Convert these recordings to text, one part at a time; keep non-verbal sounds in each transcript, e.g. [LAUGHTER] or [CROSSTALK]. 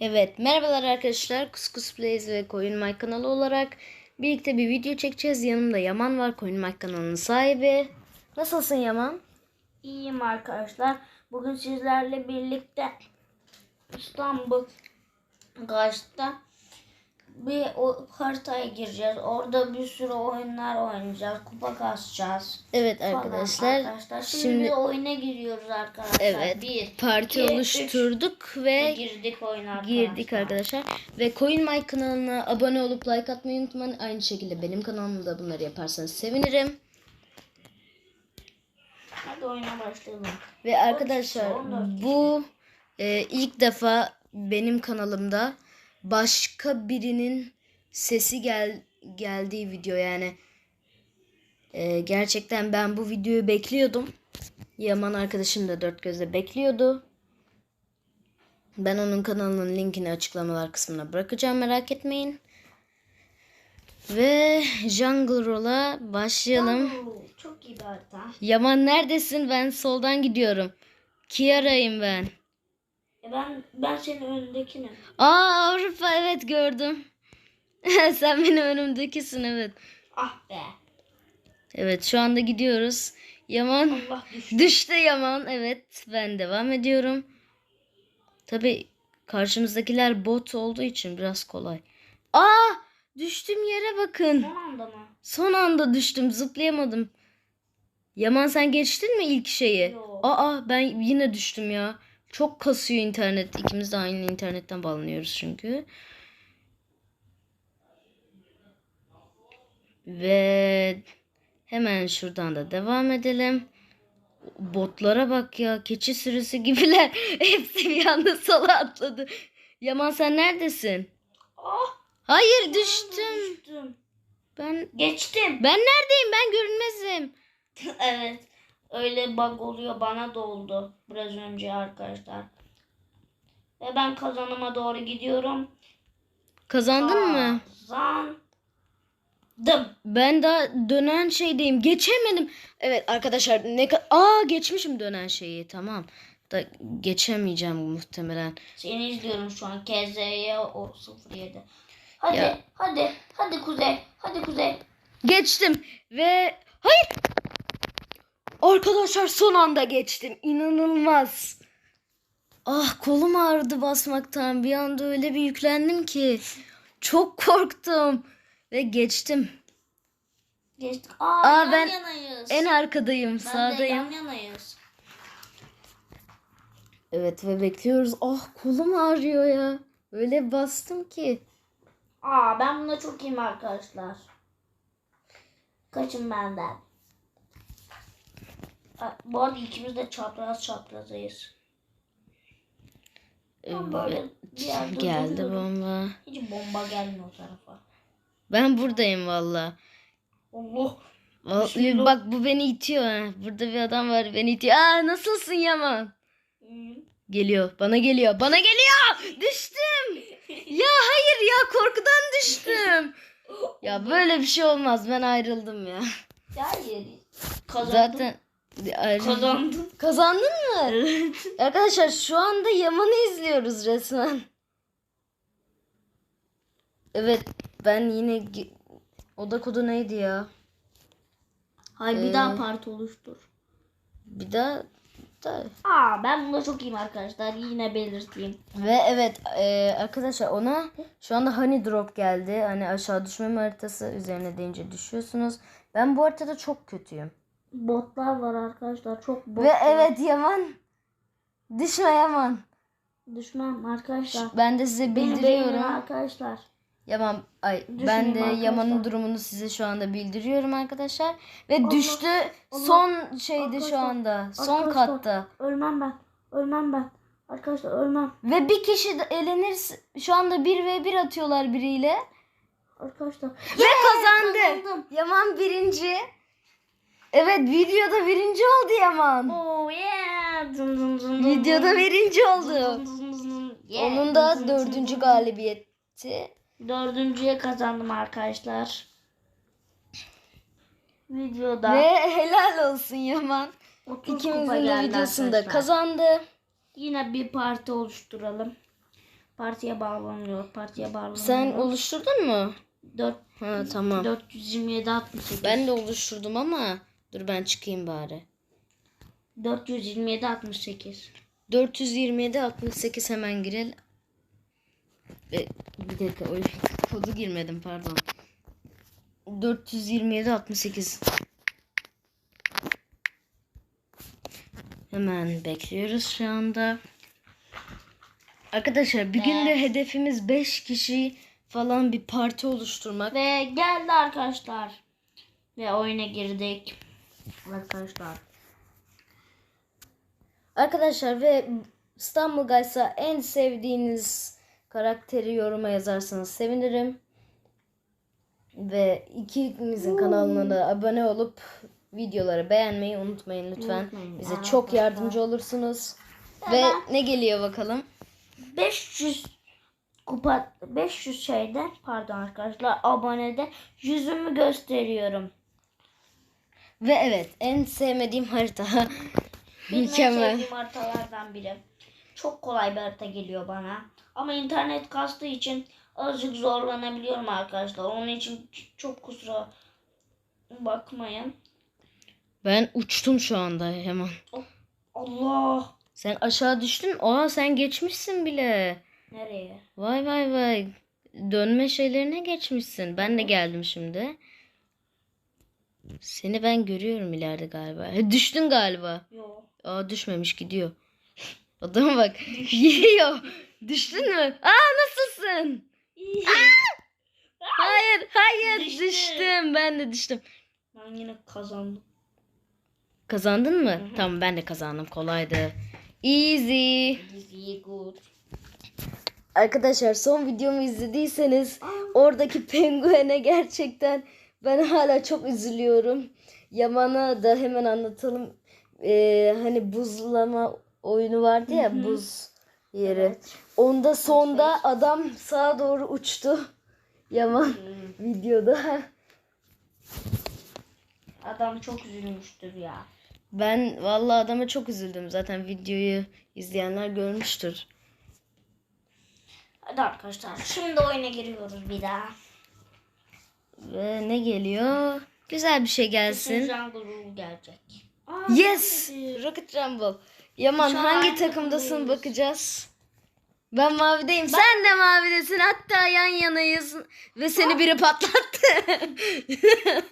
Evet, merhabalar arkadaşlar. Kuskus Plays ve Coin My kanalı olarak birlikte bir video çekeceğiz. Yanımda Yaman var, Coin My kanalının sahibi. Nasılsın Yaman? İyiyim arkadaşlar. Bugün sizlerle birlikte İstanbul Kaş'ta bir o haritaya gireceğiz. Orada bir sürü oyunlar oynayacağız. Kupa kasacağız. Evet falan arkadaşlar. arkadaşlar. Şimdi, Şimdi bir oyuna giriyoruz arkadaşlar. evet, Bir, parti iki, oluşturduk üç. ve girdik oyuna arkadaşlar. girdik arkadaşlar. Ve Coin My kanalına abone olup like atmayı unutmayın. Aynı şekilde benim kanalımda bunları yaparsanız sevinirim. Hadi oyuna başlayalım. Ve arkadaşlar 14 bu e, ilk defa benim kanalımda başka birinin sesi gel geldiği video yani E, gerçekten ben bu videoyu bekliyordum. Yaman arkadaşım da dört gözle bekliyordu. Ben onun kanalının linkini açıklamalar kısmına bırakacağım merak etmeyin. Ve Jungle Roll'a başlayalım. Oo, çok iyi bir harita. Yaman neredesin? Ben soldan gidiyorum. Kiara'yım ben. Ben ben senin önündekinim. Aa Avrupa evet gördüm. [LAUGHS] Sen benim önümdekisin evet. Ah be. Evet şu anda gidiyoruz. Yaman Allah düştü. düştü Yaman. Evet ben devam ediyorum. Tabi karşımızdakiler bot olduğu için biraz kolay. Aa düştüm yere bakın. Son anda mı? Son anda düştüm zıplayamadım. Yaman sen geçtin mi ilk şeyi? Yok. Aa ben yine düştüm ya. Çok kasıyor internet. İkimiz de aynı internetten bağlanıyoruz çünkü. Ve hemen şuradan da devam edelim. Botlara bak ya. Keçi sürüsü gibiler. [LAUGHS] Hepsi bir anda sola atladı. Yaman sen neredesin? Ah Hayır düştüm. düştüm. Ben Geçtim. ben neredeyim? Ben görünmezim. [LAUGHS] evet. Öyle bug oluyor bana da oldu biraz önce arkadaşlar. Ve ben kazanıma doğru gidiyorum. Kazandın mı? Kazandım. Ben daha dönen şeydeyim. Geçemedim. Evet arkadaşlar ne ka- Aa geçmişim dönen şeyi. Tamam. Da geçemeyeceğim muhtemelen. Seni izliyorum şu an. KZ'ye o 07. Hadi Ya. hadi hadi Kuzey. Hadi Kuzey. Geçtim ve hayır. Arkadaşlar son anda geçtim. İnanılmaz. Ah kolum ağrıdı basmaktan. Bir anda öyle bir yüklendim ki. Çok korktum. Ve geçtim. Geçtik. Aa, Aa, yan ben yanayız. En arkadayım. ben de sağdayım. yan yanayız. Evet ve bekliyoruz. Ah kolum ağrıyor ya. Öyle bastım ki. Aa ben buna çok iyiyim arkadaşlar. Kaçın benden. Bu arada ikimiz de çapraz çaprazayız. Ben böyle bir yerde [LAUGHS] Geldi duruyorum. bomba. Hiç bomba gelmiyor o tarafa. Ben buradayım valla. Allah. Vallahi şey bak bu beni itiyor ha. Burada bir adam var beni itiyor. Aa nasılsın Yaman? Hmm. Geliyor. Bana geliyor. Bana geliyor. Düştüm. Ya hayır ya korkudan düştüm. [LAUGHS] Ya böyle bir şey olmaz. Ben ayrıldım ya. Hayır. Kazandım. Zaten Kazandım. Kazandın mı? Arkadaşlar şu anda Yaman'ı izliyoruz resmen. Evet ben yine oda kodu neydi ya? Hayır bir Ee, daha parti oluştur. Bir daha da Aa ben bunda çok iyiyim arkadaşlar. Yine belirteyim. ve evet e, arkadaşlar ona şu anda honey drop geldi. Hani aşağı düşme haritası üzerine deyince düşüyorsunuz. Ben bu haritada çok kötüyüm. Botlar var arkadaşlar. Çok bot Ve var. evet Yaman düşme Yaman. Düşmem arkadaşlar. Ben de size bildiriyorum. arkadaşlar. Yaman ay Düşün ben de arkadaşlar. Yaman'ın durumunu size şu anda bildiriyorum arkadaşlar. Ve Allah, düştü Allah. son şeydi şu anda. Son katta. Ölmem ben. Ölmem ben. Arkadaşlar ölmem. Ve bir kişi de elenirse şu anda 1 ve 1 atıyorlar biriyle. Arkadaşlar. Ve kazandı. kazandım. Yaman birinci. Evet videoda birinci oldu Yaman. Oh yeah. Dın dın dın dın Videoda birinci oldu. dın dın dın. Yeah. Onun da dın dın dördüncü dın. galibiyetti. Dördüncüye kazandım arkadaşlar. Videoda. Ve helal olsun Yaman. 30 kupa İkimizin de geldi videosunda arkadaşlar. kazandı. Yine bir parti oluşturalım. Partiye bağlanıyor. Partiye bağlanıyor. Sen oluşturdun mu? 4, Ha tamam. 427 68. Ben de oluşturdum ama dur ben çıkayım bari. 427 68. 427 68 hemen girelim. E, bir dakika oyun kodu girmedim pardon. 427 68. Hemen bekliyoruz şu anda. Arkadaşlar bir günde hedefimiz 5 kişi falan bir parti oluşturmak. Ve geldi arkadaşlar. Ve oyuna girdik. Arkadaşlar. Arkadaşlar ve İstanbul Guys'a en sevdiğiniz karakteri yoruma yazarsanız sevinirim. Ve ikimizin kanalına da abone olup videoları beğenmeyi unutmayın lütfen. Unutmayın Bize arkadaşlar. çok yardımcı olursunuz. Ve ne geliyor bakalım? 500 kupa 500 şeyde pardon arkadaşlar abonede yüzümü gösteriyorum. Ve evet en sevmediğim harita. [LAUGHS] Benim en Mükemmel. sevdiğim haritalardan biri. Çok kolay bir harita geliyor bana. Ama internet kastığı için azıcık zorlanabiliyorum arkadaşlar. Onun için çok kusura bakmayın. Ben uçtum şu anda hemen. Allah. Sen aşağı düştün. Aa sen geçmişsin bile. Nereye? Vay vay vay. Dönme şeylerine geçmişsin. Ben de geldim şimdi. Seni ben görüyorum ileride galiba. He, [LAUGHS] Düştün galiba. Yok. Aa düşmemiş gidiyor. [LAUGHS] Adama bak. Yiyor. [LAUGHS] Düştün mü? Aa nasılsın? Hayır hayır Düştü. düştüm. Ben de düştüm. Ben yine kazandım. Kazandın mı? Tamam ben de kazandım. Kolaydı. Easy. Easy good. Arkadaşlar son videomu izlediyseniz oradaki penguene gerçekten ben hala çok üzülüyorum. Yaman'a da hemen anlatalım. Ee, hani buzlama oyunu vardı ya buz yeri. Evet. Onda sonda adam sağa doğru uçtu. Yaman videoda. Adam çok üzülmüştür ya. Ben vallahi adama çok üzüldüm. Zaten videoyu izleyenler görmüştür. Hadi arkadaşlar şimdi oyuna giriyoruz bir daha. Ve ne geliyor? Güzel bir şey gelsin. Jungle Rule gelecek. Aa, Yes! Rocket Rumble. Yaman Şu an hangi takımdasın bakacağız. Ben mavideyim. Sen de mavidesin. Hatta yan yanayız. Ve seni biri patlattı. [LAUGHS]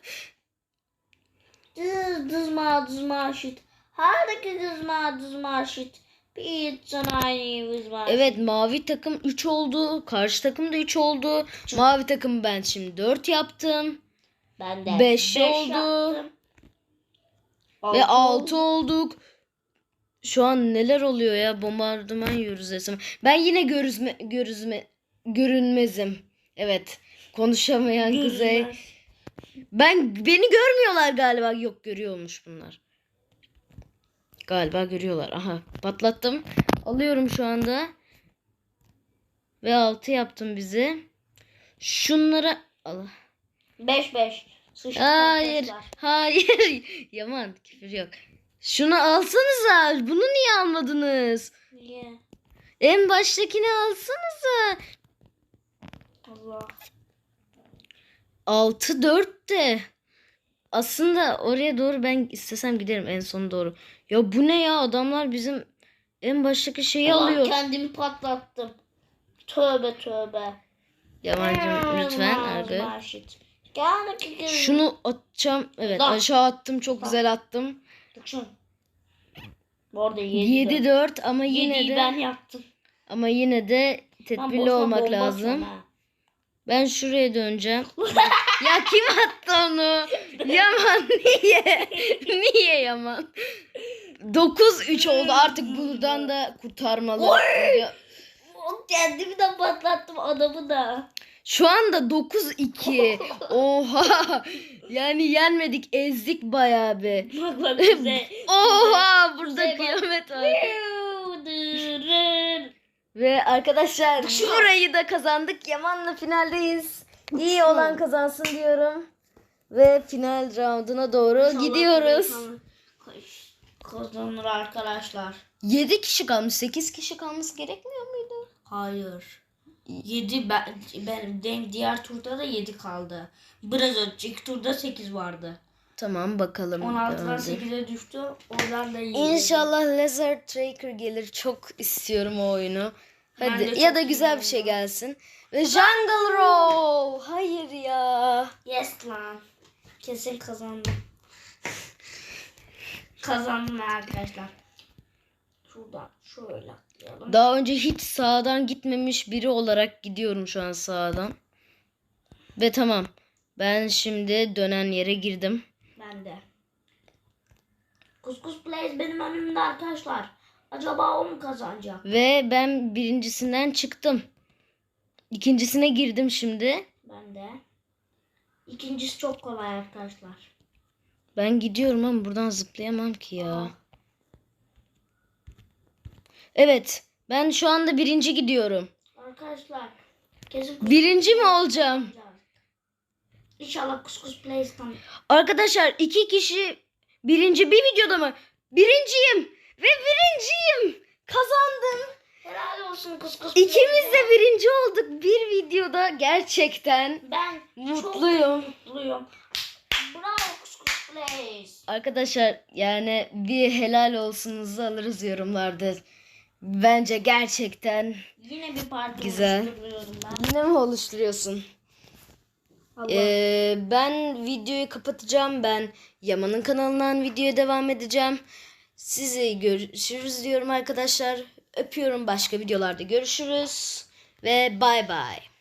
Düz düzma düzma şit. Harika düzma düzma şit. Bir sanayi düzma evet mavi takım 3 oldu. Karşı takım da 3 oldu. Mavi takım ben şimdi 4 yaptım. Ben de Beş beş oldu. yaptım. Ve Altı 6 olduk. Şu an neler oluyor ya? Bombardıman yiyoruz resmen. Ben yine görüzme, görüzme, görünmezim. Evet. Konuşamayan oldu. Kuzey. Görünmez. Ben beni görmüyorlar galiba. Yok görüyormuş bunlar. Galiba görüyorlar. Aha patlattım. Alıyorum şu anda. Ve 6 yaptım bizi. Şunlara. Beş beş. Sıçtık Hayır. arkadaşlar. Hayır. [LAUGHS] Yaman küfür yok. Şunu alsanıza. Bunu niye almadınız? Niye? En baştakini alsanıza. Allah. 6 4 de. Aslında oraya doğru ben istesem giderim en sona doğru. Ya bu ne ya adamlar bizim en baştaki şeyi Allah, alıyor. kendimi patlattım. Tövbe tövbe. Yamancım lütfen ki Şunu atacağım. Evet Bak. aşağı attım çok güzel attım. Şun. Bu arada 7 7 4 ama yine 7'yi de ben yaptım. ama yine de tedbirli olmak lazım. ha. Ben şuraya döneceğim. ya kim attı onu? Yaman niye? niye Yaman? 9-3 oldu artık buradan da kurtarmalı. Ya, Kendimi de patlattım adamı da. Şu anda 9-2. Oha. Yani yenmedik ezdik bayağı bir. Bak bak bize. Oha burada bak. kıyamet var. Ve arkadaşlar burayı da kazandık. Yaman'la finaldeyiz. İyi olan kazansın diyorum. Ve final rounduna doğru İnşallah gidiyoruz. Kazanır arkadaşlar. 7 kişi kalmış. 8 kişi kalması gerekmiyor muydu? Hayır. 7 ben, ben denk diğer turda da 7 kaldı. Biraz önceki turda 8 vardı. Tamam bakalım. 16'dan devam edelim. 8'e düştü. Oradan da 7. İnşallah Laser Tracker gelir. Çok istiyorum o oyunu. Hadi ya da güzel bir şey gelsin. Ve Jungle Row. Hayır ya. Yes lan. Kesin kazandım. Kazandım arkadaşlar. Şuradan şöyle atlayalım. Daha önce hiç sağdan gitmemiş biri olarak gidiyorum şu an sağdan. Ve tamam. Ben şimdi dönen yere girdim. Ben de. Kuskus Plays benim önümde arkadaşlar. Acaba o mu kazanacak? Ve ben birincisinden çıktım. İkincisine girdim şimdi. Ben de. İkincisi çok kolay arkadaşlar. Ben gidiyorum ama buradan zıplayamam ki ya. Evet. Ben şu anda birinci gidiyorum. Arkadaşlar kesin Birinci mi olacağım? İnşallah Kuskus Plays'tan Arkadaşlar iki kişi birinci bir videoda mı? Birinciyim ve birinciyim. Kazandım. helal olsun Kuskus İkimiz de birinci olduk bir videoda gerçekten. Ben Mutluyum. çok mutluyum. Bravo Kuskus Plays. Arkadaşlar yani bir helal olsunuzu alırız yorumlarda. Bence gerçekten Yine bir parti Güzel. oluşturuyorum ben. yine mi oluşturuyorsun? Allah. Ee, ben videoyu kapatacağım. Ben Yaman'ın kanalından videoya devam edeceğim. Sizi görüşürüz diyorum arkadaşlar. Öpüyorum. Başka videolarda görüşürüz. Ve bay bay.